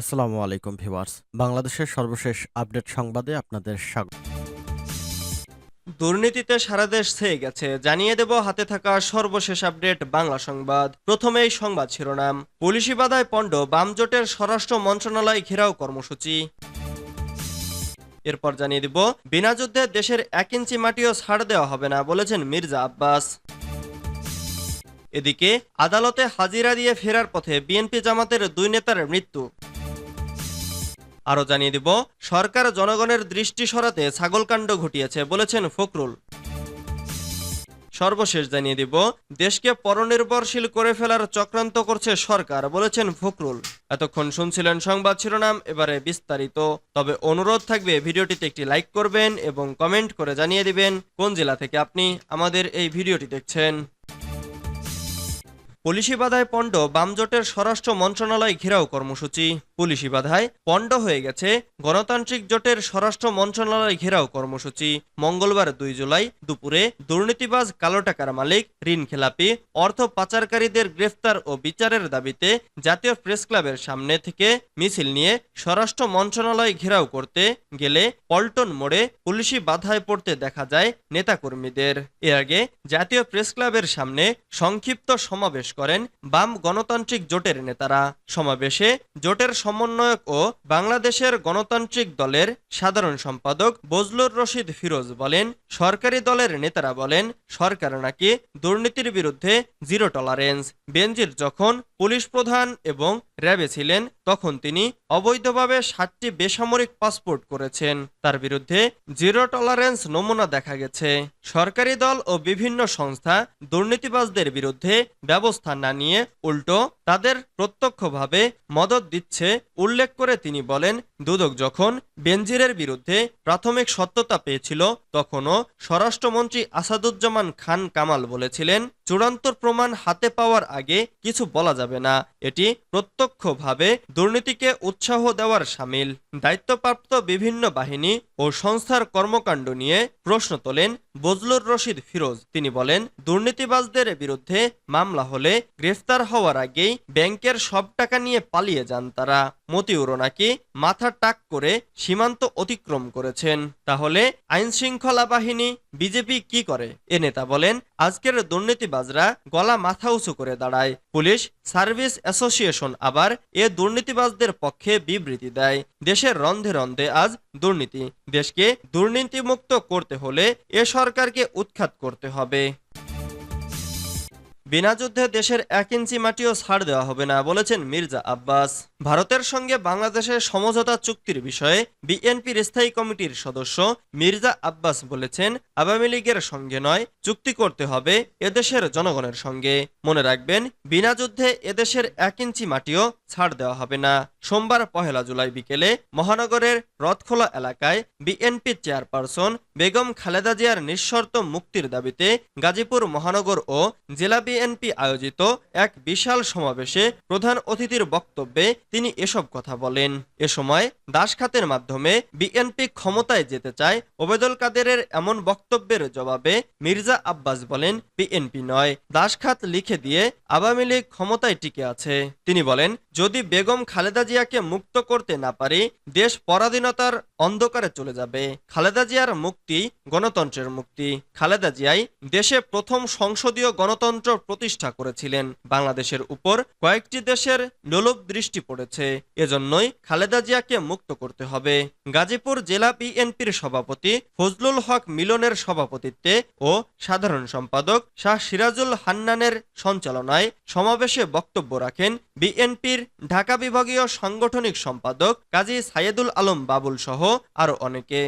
আসসালামু আলাইকুম, ভিউয়ার্স। বাংলাদেশের সর্বশেষ আপডেট সংবাদে আপনাদের স্বাগত। দুর্নীতিতে সারা দেশ ছেয়ে গেছে। জানিয়ে দেব হাতে থাকা সর্বশেষ আপডেট বাংলা সংবাদ। প্রথমেই সংবাদ শিরোনাম। পুলিশি বাধায় পণ্ড, বাম জোটের স্বরাষ্ট্র মন্ত্রণালয় ঘেরাও কর্মসূচি। এরপর জানিয়ে দিব, বিনা যুদ্ধে দেশের এক ইঞ্চি মাটিও ছাড় দেওয়া হবে না বলেছেন মির্জা আব্বাস। এদিকে, আদালতে হাজিরা দিয়ে ফেরার পথে বিএনপি জামাতের দুই নেতার মৃত্যু। আরও জানিয়ে দিব, সরকার জনগণের দৃষ্টি সরাতে ছাগলকাণ্ড ঘটিয়েছে বলেছেন ফখরুল। সর্বশেষ জানিয়ে দিব, দেশকে পরনির্ভরশীল করে ফেলার চক্রান্ত করছে সরকার বলেছেন ফখরুল। এতক্ষণ শুনছিলেন সংবাদ শিরোনাম, এবারে বিস্তারিত। তবে অনুরোধ থাকবে, ভিডিওটিতে একটি লাইক করবেন এবং কমেন্ট করে জানিয়ে দিবেন কোন জেলা থেকে আপনি আমাদের এই ভিডিওটি দেখছেন। পুলিশি বাধায় পণ্ড বামজোটের স্বরাষ্ট্র মন্ত্রণালয় ঘেরাও কর্মসূচি। পুলিশি বাধায় পণ্ড হয়ে গেছে গণতান্ত্রিক জোটের স্বরাষ্ট্র মন্ত্রণালয় ঘেরাও কর্মসূচি। মঙ্গলবার দুই জুলাই দুপুরে দুর্নীতিবাজ কালো টাকার মালিক, ঋণ খেলাপি, অর্থ পাচারকারীদের গ্রেফতার ও বিচারের দাবিতে জাতীয় প্রেস ক্লাবের সামনে থেকে মিছিল নিয়ে স্বরাষ্ট্র মন্ত্রণালয় ঘেরাও করতে গেলে পল্টন মোড়ে পুলিশি বাধায় পড়তে দেখা যায় নেতাকর্মীদের। এর আগে জাতীয় প্রেস ক্লাবের সামনে সংক্ষিপ্ত সমাবেশ করেন বাম গণতান্ত্রিক জোটের নেতারা। সমাবেশে জোটের সমন্বয়ক ও বাংলাদেশের গণতান্ত্রিক দলের সাধারণ সম্পাদক বজলুর রশিদ ফিরোজ বলেন, সরকারি দলের নেতারা বলেন, সরকার নাকি দুর্নীতির বিরুদ্ধে জিরো টলারেন্স। বেনজির যখন পুলিশ প্রধান এবং র্যাবে ছিলেন, তখন তিনি অবৈধভাবে সাতটি বেসামরিক পাসপোর্ট করেছেন। তার বিরুদ্ধে জিরো টলারেন্স নমুনা দেখা গেছে। সরকারি দল ও বিভিন্ন সংস্থা দুর্নীতিবাজদের বিরুদ্ধে ব্যবস্থা না নিয়ে উল্টো তাদের প্রত্যক্ষভাবে মদত দিচ্ছে। উল্লেখ করে তিনি বলেন, দুদক যখন বেনজিরের বিরুদ্ধে প্রাথমিক সত্যতা পেয়েছিল, তখনও স্বরাষ্ট্রমন্ত্রী আসাদুজ্জামান খান কামাল বলেছিলেন, চূড়ান্ত প্রমাণ হাতে পাওয়ার আগে কিছু বলা যাবে না। এটি প্রত্যক্ষভাবে দুর্নীতিকে উৎসাহ দেওয়ার সামিল। দায়িত্বপ্রাপ্ত বিভিন্ন বাহিনী ও সংস্থার কর্মকাণ্ড নিয়ে প্রশ্ন তোলেন বজলুর রশিদ ফিরোজ। তিনি বলেন, দুর্নীতিবাজদের বিরুদ্ধে মামলা হলে গ্রেফতার হওয়ার আগেই ব্যাংকের সব টাকা নিয়ে পালিয়ে যান তারা। মতিউর নাকি মাথা টাক করে সীমান্ত অতিক্রম করেছেন। তাহলে আইনশৃঙ্খলা বাহিনী বিজেপি কি করে? এ নেতা বলেন, আজকের দুর্নীতিবাজরা গলা মাথা উঁচু করে দাঁড়ায়। পুলিশ, সার্ভিস অ্যাসোসিয়েশন আবার এ দুর্নীতিবাজদের পক্ষে বিবৃতি দেয়। দেশের রন্ধে রন্ধে আজ দুর্নীতি। দেশকে দুর্নীতিমুক্ত করতে হলে এ সরকারকে উৎখাত করতে হবে। বিনা যুদ্ধে দেশের এক ইঞ্চি মাটিও ছাড় দেওয়া হবে না, বলেছেন মির্জা আব্বাস। ভারতের সঙ্গে বাংলাদেশের সমঝোতা চুক্তির বিষয়ে বিএনপির স্থায়ী কমিটির সদস্য মির্জা আব্বাস বলেছেন, আওয়ামী লীগের সঙ্গে নয়, চুক্তি করতে হবে এদেশের জনগণের সঙ্গে। মনে রাখবেন, বিনা যুদ্ধে এদেশের এক ইঞ্চি মাটিও ছাড় দেওয়া হবে না। সোমবার পহেলা জুলাই বিকেলে মহানগরের রথখোলা এলাকায় বিএনপি চেয়ারপারসন বেগম খালেদা জিয়ার নিঃশর্ত মুক্তির দাবিতে গাজীপুর মহানগর ও জেলা বিএনপি আয়োজিত এক বিশাল সমাবেশে প্রধান অতিথির বক্তব্যে তিনি এসব কথা বলেন। এ সময় দাসখাতের মাধ্যমে বিএনপি ক্ষমতায় যেতে চায় ওবেদুল কাদেরের এমন বক্তব্যের জবাবে মির্জা আব্বাস বলেন, বিএনপি নয়। দাসখাত লিখে দিয়ে আওয়ামী লীগ ক্ষমতায় টিকে আছে। তিনি বলেন, যদি বেগম খালেদা জিয়াকে মুক্ত করতে না পারি দেশ পরাধীনতার অন্ধকারে চলে যাবে। খালেদা জিয়ার মুক্তি গণতন্ত্রের মুক্তি। খালেদা জিয়াই দেশে প্রথম সংসদীয় গণতন্ত্র প্রতিষ্ঠা করেছিলেন। বাংলাদেশের উপর কয়েকটি দেশের লোলুপ দৃষ্টি পড়েছে। এজন্যই খালেদা জিয়াকে মুক্ত করতে হবে। গাজীপুর জেলা বিএনপির সভাপতি ফজলুল হক মিলনের সভাপতিত্বে ও সাধারণ সম্পাদক শাহ সিরাজুল হান্নানের সঞ্চালনায় সমাবেশে বক্তব্য রাখেন বিএনপির ঢাকা বিভাগীয় সাংগঠনিক সম্পাদক কাজী সাইয়েদুল আলম বাবুল সহ আরও অনেকে।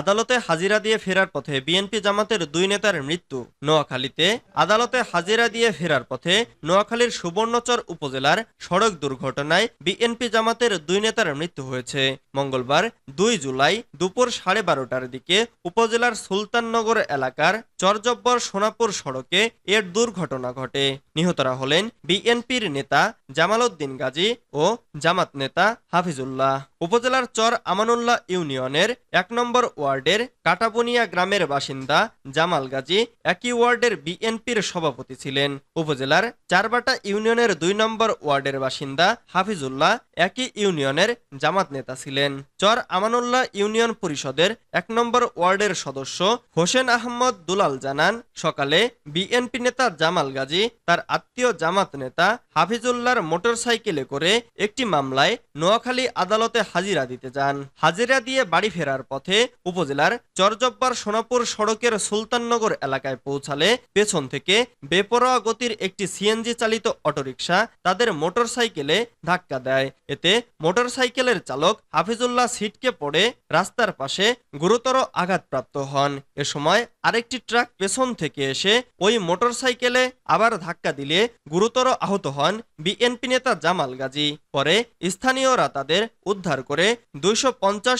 আদালতে হাজিরা দিয়ে ফেরার পথে বিএনপি জামাতের দুই নেতার মৃত্যু। নোয়াখালীতে আদালতে হাজিরা দিয়ে ফেরার পথে নোয়াখালীর সুবর্ণচর উপজেলার সড়ক দুর্ঘটনায় বিএনপি জামাতের দুই নেতার মৃত্যু হয়েছে। মঙ্গলবার দুই জুলাই দুপুর সাড়ে বারোটার দিকে উপজেলার সুলতাননগর এলাকার চরজব্বর সোনাপুর সড়কে এর দুর্ঘটনা ঘটে। নিহতরা হলেন বিএনপির নেতা জামাল উদ্দিন গাজী ও জামাত নেতা হাফিজুল্লাহ। উপজেলার চর আমানুল্লাহ ইউনিয়নের এক নম্বর ওয়ার্ডের কাটাবনিয়া গ্রামের বাসিন্দা জামাল গাজী একই ওয়ার্ডের বিএনপির সভাপতি ছিলেন। উপজেলার চারবাটা ইউনিয়নের দুই নম্বর ওয়ার্ডের বাসিন্দা হাফিজুল্লাহ একই ইউনিয়নের জামাত নেতা ছিলেন। চর আমানুল্লাহ ইউনিয়ন পরিষদের এক নম্বর ওয়ার্ডের সদস্য হোসেন আহমদ দুলাল জানান, সকালে বিএনপি নেতা জামাল গাজী, তার আত্মীয় জামাত নেতা হাফিজুল্লাহর মোটরসাইকেলে করে একটি মামলায় নোয়াখালী আদালতে হাজিরা দিতে যান। হাজিরা দিয়ে বাড়ি ফেরার পথে উপজেলার চরজব্বার সোনাপুর সড়কের সুলতাননগর এলাকায় পৌঁছালে পেছন থেকে বেপরোয়া গতির একটি সিএনজি চালিত অটোরিকশা তাদের মোটরসাইকেলে ধাক্কা দেয়। এতে মোটরসাইকেলের চালক হাফিজুল্লাহ সিটকে পড়ে রাস্তার পাশে গুরুতর আঘাতপ্রাপ্ত হন। এ সময় আরেকটি ট্রাক পেছন থেকে এসে ওই মোটরসাইকেলে আবার ধাক্কা দিলে গুরুতর আহত হন বিএনপি নেতা জামাল গাজী। পরে স্থানীয়রা তাদের উদ্ধার করে দুইশো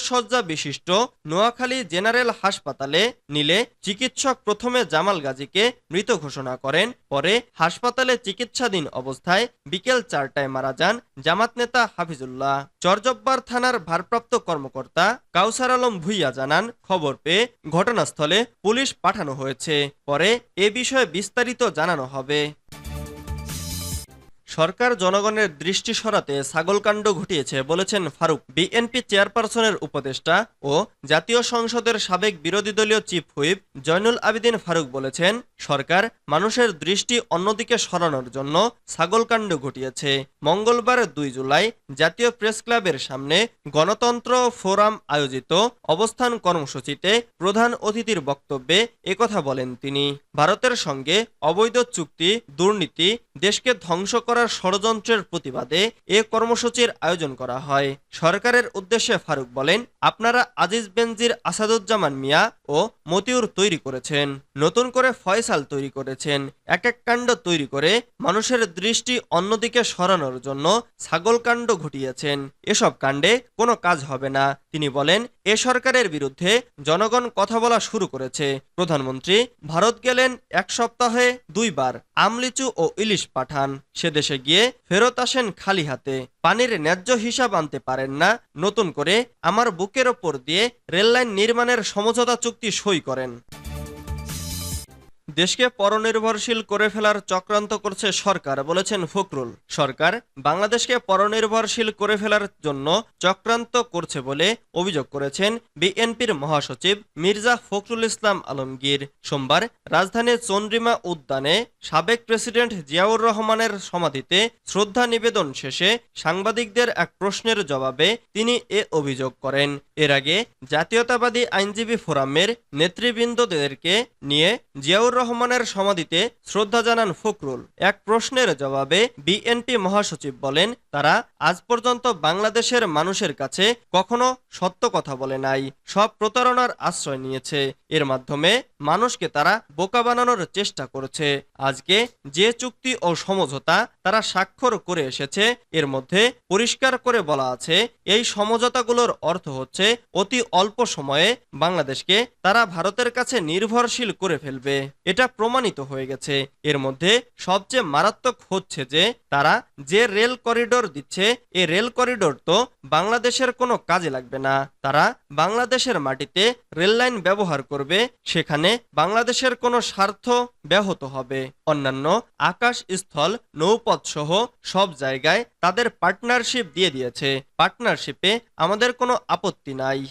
শয্যা বিশিষ্ট নোয়াখালী জেনারেল হাসপাতালে নিলে চিকিৎসক প্রথমে জামাল গাজীকে মৃত ঘোষণা করেন, পরে হাসপাতালে চিকিৎসাধীন অবস্থায় বিকেল চারটায় মারা যান জামাত নেতা হাফিজুল্লাহ। চরজব্বার থানার ভারপ্রাপ্ত কর্মকর্তা কাউসার আলম ভুইয়া জানান, খবর পেয়ে ঘটনাস্থলে পুলিশ পাঠানো হয়েছে। পরে এ বিষয়ে বিস্তারিত জানানো হবে। সরকার জনগণের দৃষ্টি সরাতে ছাগলকাণ্ড ঘটিয়েছে বলেছেন ফারুক। বিএনপি চেয়ারপারসনের উপদেষ্টা ও জাতীয় সংসদের সাবেক বিরোধী দলীয় চিফ হুইপ জয়নুল আবেদিন ফারুক বলেছেন, সরকার মানুষের দৃষ্টি অন্যদিকে সরানোর জন্য ছাগলকাণ্ড ঘটিয়েছে। মঙ্গলবার দুই জুলাই জাতীয় প্রেস ক্লাবের সামনে গণতন্ত্র ফোরাম আয়োজিত অবস্থান কর্মসূচিতে প্রধান অতিথির বক্তব্যে একথা বলেন তিনি। ভারতের সঙ্গে অবৈধ চুক্তি, দুর্নীতি দেশকে ধ্বংস করার ষড়যন্ত্রের প্রতিবাদে এ কর্মসূচির আয়োজন করা হয়। সরকারের উদ্দেশ্যে ফারুক বলেন, আপনারা আজিজ বেনজির আসাদুজ্জামান মিয়া ও মতিউর তৈরি করেছেন। নতুন করে ফয়সাল তৈরি করেছেন। এক এক কাণ্ড তৈরি করে মানুষের দৃষ্টি অন্যদিকে সরানোর জন্য ছাগল কাণ্ড ঘটিয়েছেন। এসব কাণ্ডে কোনো কাজ হবে না। তিনি বলেন, এ সরকারের বিরুদ্ধে জনগণ কথা বলা শুরু করেছে। প্রধানমন্ত্রী, ভারত গেলেন এক সপ্তাহে দুইবার, আমলিচু ও ইলিশ পাঠান। সে দেশে গিয়ে ফেরত আসেন খালি হাতে। পানির ন্যায্য হিসাব আনতে পারেন না। নতুন করে আমার বুকের ওপর দিয়ে রেললাইন নির্মাণের সমঝোতা চুক্তি সই করেন। দেশকে পরনির্ভরশীল করে ফেলার চক্রান্ত করছে সরকার, বলেছেন ফখরুল। সরকার বাংলাদেশকে পরনির্ভরশীল করে ফেলার জন্য চক্রান্ত করছে বলে অভিযোগ করেছেন বিএনপির মহাসচিব মির্জা ফখরুল ইসলাম আলমগীর। সোমবার রাজধানীর চন্দ্রিমা উদ্যানে সাবেক প্রেসিডেন্ট জিয়াউর রহমানের সমাধিতে শ্রদ্ধা নিবেদন শেষে সাংবাদিকদের এক প্রশ্নের জবাবে তিনি এ অভিযোগ করেন। এর আগে জাতীয়তাবাদী আইনজীবী ফোরামের নেতৃবৃন্দদেরকে নিয়ে জিয়াউর রহমানের সমাধিতে শ্রদ্ধা জানান ফখরুল। এক প্রশ্নের জবাবে বিএনপি মহাসচিব বলেন, তারা আজ পর্যন্ত বাংলাদেশের মানুষের কাছে কখনো সত্য কথা বলে নাই, সব প্রতারণার আশ্রয় নিয়েছে। এর মাধ্যমে মানুষকে তারা বোকা বানানোর চেষ্টা করেছে। আজকে যে চুক্তি ও সমঝোতা তারা স্বাক্ষর করে এসেছে। এর মধ্যে পরিষ্কার করে বলা আছে, এই সমঝোতাগুলোর অর্থ হচ্ছে অতি অল্প সময়ে বাংলাদেশকে তারা ভারতের কাছে নির্ভরশীল করে ফেলবে। এটা প্রমাণিত হয়ে গেছে। এর মধ্যে সবচেয়ে মারাত্মক হচ্ছে যে তারা যে রেল করিডোর দিচ্ছে, এ রেল করিডোর তো বাংলাদেশের কোনো কাজে লাগবে না। তারা বাংলাদেশের মাটিতে রেল লাইন ব্যবহার করবে, সেখানে বাংলাদেশের কোনো স্বার্থ ব্যাহত হবে। অন্যান্য আকাশ স্থল নৌপথ সহ সব জায়গায় তাদের পার্টনারশিপ দিয়ে দিয়েছে। পার্টনারশিপে আমাদের কোনো আপত্তি নাই।